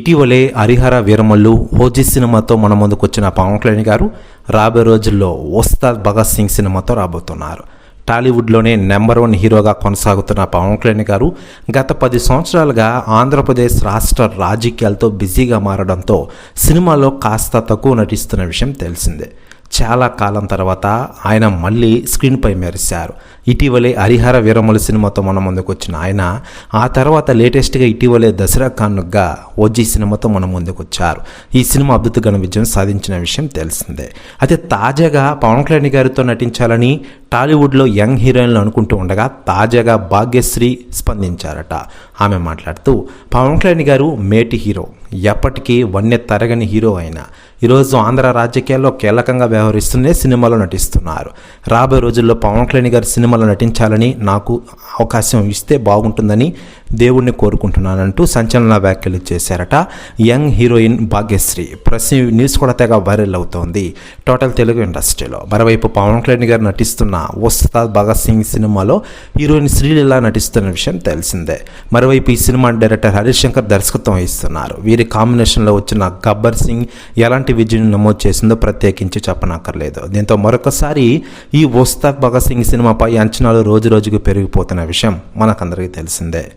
ఇటీవలే హరిహర వీరమల్లు ఓజీ సినిమాతో మన ముందుకు వచ్చిన పవన్ కళ్యాణ్ గారు రాబోయే రోజుల్లో ఉస్తాద్ భగత్ సింగ్ సినిమాతో రాబోతున్నారు. టాలీవుడ్లోనే నెంబర్ వన్ హీరోగా కొనసాగుతున్న పవన్ కళ్యాణ్ గారు గత పది సంవత్సరాలుగా ఆంధ్రప్రదేశ్ రాష్ట్ర రాజకీయాలతో బిజీగా మారడంతో సినిమాలో కాస్త తక్కువ నటిస్తున్న విషయం తెలిసిందే. చాలా కాలం తర్వాత ఆయన మళ్ళీ స్క్రీన్పై మెరిశారు. ఇటీవలే హరిహర వీరమల సినిమాతో మన ముందుకు వచ్చిన ఆయన ఆ తర్వాత లేటెస్ట్గా ఇటీవలే దసరా కానుగ్గా ఓజీ సినిమాతో మన ముందుకు వచ్చారు ఈ సినిమా అద్భుతగణ విజయం సాధించిన విషయం తెలిసిందే. అయితే తాజాగా పవన్ కళ్యాణ్ గారితో నటించాలని టాలీవుడ్లో యంగ్ హీరోయిన్లు అనుకుంటూ ఉండగా తాజాగా భాగ్యశ్రీ స్పందించారట. ఆమె మాట్లాడుతూ పవన్ కళ్యాణ్ గారు మేటి హీరో. ఎప్పటికీ వన్నె తరగని హీరో అయిన. ఈరోజు ఆంధ్ర రాజకీయాల్లో కీలకంగా వ్యవహరిస్తూనే సినిమాలో నటిస్తున్నారు. రాబోయే రోజుల్లో పవన్ కళ్యాణ్ గారి సినిమాలో నటించాలని నాకు అవకాశం ఇస్తే బాగుంటుందని దేవుణ్ణి కోరుకుంటున్నానంటూ సంచలన వ్యాఖ్యలు చేశారట young heroine Bhagyashree. Press news కూడా తెగ వైరల్ అవుతోంది. టోటల్ తెలుగు ఇండస్ట్రీలో మరోవైపు పవన్ కళ్యాణ్ గారు నటిస్తున్న ఉస్తాద్ భగత్ సింగ్ సినిమాలో హీరోయిన్ శ్రీలీల నటిస్తున్న విషయం తెలిసిందే. మరోవైపు ఈ సినిమా డైరెక్టర్ హరీష్ శంకర్ దర్శకత్వం వహిస్తున్నారు. వీరి కాంబినేషన్లో వచ్చిన గబ్బర్ సింగ్ ఎలాంటి విజయం నమోదు చేసిందో ప్రత్యేకించి చెప్పనక్కర్లేదు. దీంతో మరొకసారి ఈ ఉస్తాద్ భగత్ సింగ్ సినిమాపై అంచనాలు రోజు రోజుకు పెరిగిపోతున్న విషయం మనకందరికీ తెలిసిందే.